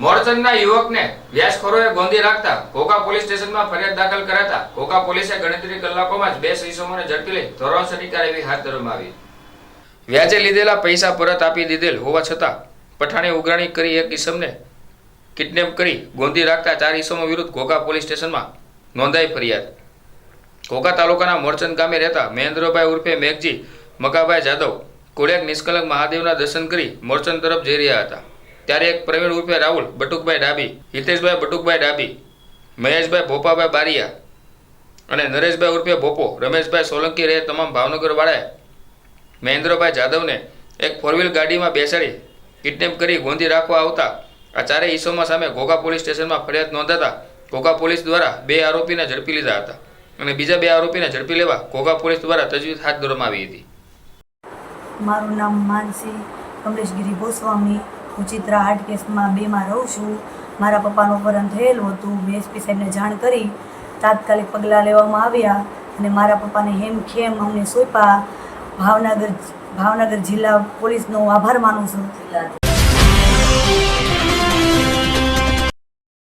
મોરચંદના યુવકને વ્યાસખોરોએ ગોંધી રાખતા Coca police સ્ટેશનમાં ફરિયાદ દાખલ કરાતા કોકા પોલીસે ગણતરી કલાકોમાં જ બે શિશુઓને ઝડપી લઈ ધોરણસરની કાર્યવાહી હાથ ધરવામાં આવી. વ્યાજે લીધેલા પૈસા પરત આપી દીધેલ હોવા છતાં પઠાણે ઉઘરાણી કરી એક ઈસમને કિડનેપ કરી ગોંધી રાખતા ચાર ઈસમો વિરુદ્ધ ઘોઘા પોલીસ સ્ટેશનમાં નોંધાઈ ફરિયાદ. ઘોઘા તાલુકાના મોરચંદ ગામે રહેતા મહેન્દ્રભાઈ ઉર્ફે મેઘજી મકાભાઈ જાદવ, કોળિયાક નિષ્કલંક મહાદેવના દર્શન કરી મોરચંદ તરફ જઈ રહ્યા હતા. ત્યારે એક પ્રવીણ ઉર્ફે રાહુલ, બટુકભાઈ ડાબી, હિતેશભાઈ, બટુકભાઈ ડાબી, મહેશભાઈ, ભોપાભાઈ બારિયા અને નરેશભાઈ ઉર્ફે ભોપો, રમેશભાઈ સોલંકી રહે તમામ ભાવનગર વાળાએ મહેન્દ્રભાઈ જાદવને એક ફોર વ્હીલ ગાડીમાં બેસાડી કિડનેપ કરી ગોંધી રાખવા આવતા આ ચારેય ઈસોમાં સામે ઘોઘા પોલીસ સ્ટેશનમાં ફરિયાદ નોંધાતા ઘોઘા પોલીસ દ્વારા બે આરોપીને ઝડપી લીધા હતા અને બીજા બે આરોપીને ઝડપી લેવા ઘોઘા પોલીસ દ્વારા તજવીજ હાથ ધરવામાં આવી હતી. મારું નામ માનસી કમલેશગીરી ગોસ્વામી હું ચિત્રા આર્ટ કેસમાં બેમાં રહું છું. મારા પપ્પાનું અપહરણ થયેલું હતું. મેં એસપી સાહેબને જાણ કરી. તાત્કાલિક પગલાં લેવામાં આવ્યા અને મારા પપ્પાને હેમ ખેમ અમને સોંપ્યા. ભાવનગર ભાવનગર જિલ્લા પોલીસનો આભાર માનું છું.